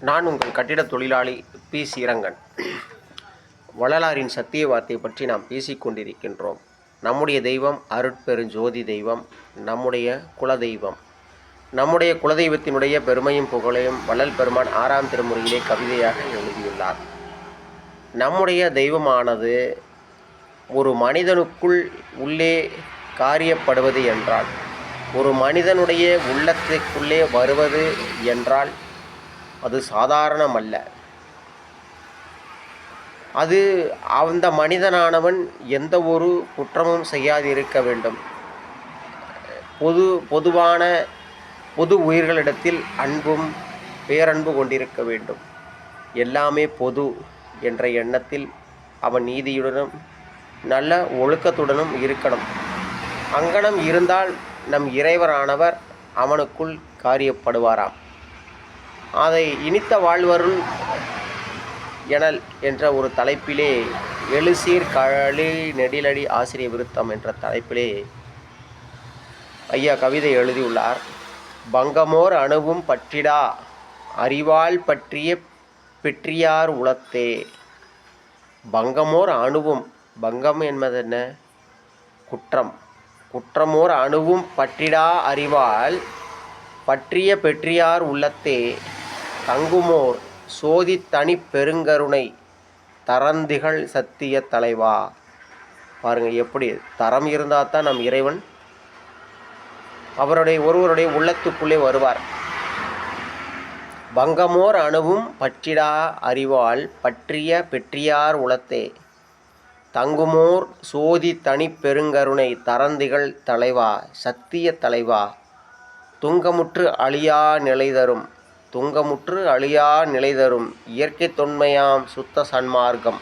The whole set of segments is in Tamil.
நான் உங்கள் கட்டிடத் தொழிலாளி பி. ஸ்ரீரங்கன். வள்ளலாரின் சத்திய வார்த்தை பற்றி நாம் பேசிக் கொண்டிருக்கின்றோம். நம்முடைய தெய்வம் அருட்பெருஞ்சோதி தெய்வம் நம்முடைய குலதெய்வம். நம்முடைய குலதெய்வத்தினுடைய பெருமையும் புகழையும் வள்ளல் பெருமான் ஆறாம் திருமுறையிலே கவிதையாக எழுதியுள்ளார். நம்முடைய தெய்வமானது ஒரு மனிதனுக்குள் உள்ளே காரியப்படுவது என்றால் ஒரு மனிதனுடைய உள்ளத்துக்குள்ளே வருவது என்றால் அது சாதாரணமல்ல. அது அந்த மனிதனானவன் எந்த ஒரு குற்றமும் செய்யாதிருக்க வேண்டும். பொது பொதுவான பொது உயிர்களிடத்தில் அன்பும் பேரன்பு கொண்டிருக்க வேண்டும். எல்லாமே பொது என்ற எண்ணத்தில் அவன் நீதியுடனும் நல்ல ஒழுக்கத்துடனும் இருக்கணும். அங்கனம் இருந்தால் நம் இறைவரானவர் அவனுக்குள் காரியப்படுவாராம். அதை இனித்த வாழ்வருள் எனல் என்ற ஒரு தலைப்பிலே எழுசீர் களி நெடிலடி ஆசிரிய விருத்தம் என்ற தலைப்பிலே ஐயா கவிதை எழுதியுள்ளார். பங்கமோர் அணுவும் பற்றிடா அறிவால் பற்றிய பெற்றியார் உளத்தே. பங்கமோர் அணுவும் பங்கம் என்பதென்ன குற்றம். குற்றமோர் அணுவும் பற்றிடா அறிவால் பற்றிய பெற்றியார் உள்ளத்தே தங்குமோர் சோதி தனி பெருங்கருணை தரந்திகள் சத்திய தலைவா. பாருங்கள் எப்படி தரம் இருந்தால் தான் நம் இறைவன் அவருடைய ஒருவருடைய உள்ளத்துக்குள்ளே வருவார். பங்கமோர் அணுவும் பற்றிடா அறிவால் பற்றிய பெற்றியார் உளத்தே. தங்குமோர் சோதி தனி பெருங்கருணை தரந்திகள் தலைவா சத்திய தலைவா. துங்கமுற்று அழியா நிலை தரும் துங்கமுற்று அழியா நிலை தரும் இயற்கை தொன்மையாம் சுத்த சன்மார்க்கம்.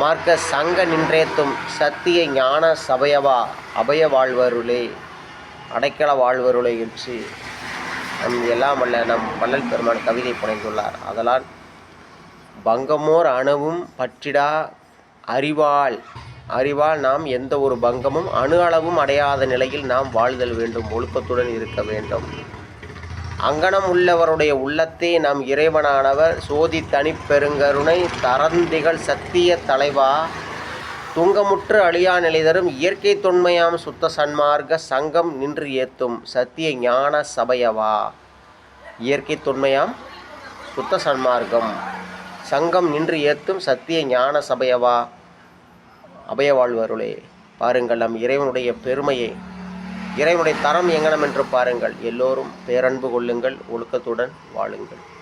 மார்க்க சங்க நின்றேத்தும் சத்திய ஞான சபயவா அபய வாழ்வருளே அடைக்கல வாழ்வருளே என்று நம் எல்லாம் அல்ல நம் வள்ளல் பெருமான் கவிதை புனைந்துள்ளார். அதனால் பங்கமோர் அணுவும் பற்றிடா அறிவால் அறிவால் நாம் எந்த ஒரு பங்கமும் அணு அளவும் அடையாத நிலையில் நாம் வாழ்தல் வேண்டும் ஒழுக்கத்துடன் இருக்க வேண்டும். அங்கனம் உள்ளவருடைய உள்ளத்தே நம் இறைவனானவர் சோதி தனிப்பெருங்கருணை தரந்திகள் சத்திய தலைவா. துங்கமுற்று அழியா நிலைதரும் இயற்கை தொன்மையாம் சுத்த சன்மார்க்க சங்கம் நின்று ஏத்தும் சத்திய ஞான சபையவா. இயற்கை தொன்மையாம் சுத்த சன்மார்க்கம் சங்கம் நின்று ஏத்தும் சத்திய ஞான சபையவா. அபயவாழ்வருளே பாருங்கள் நம் இறைவனுடைய பெருமையை. இறைவனுடைய தரம் எங்கனம் என்று பாருங்கள். எல்லோரும் பேரன்பு கொள்ளுங்கள் ஒழுக்கத்துடன் வாழுங்கள்.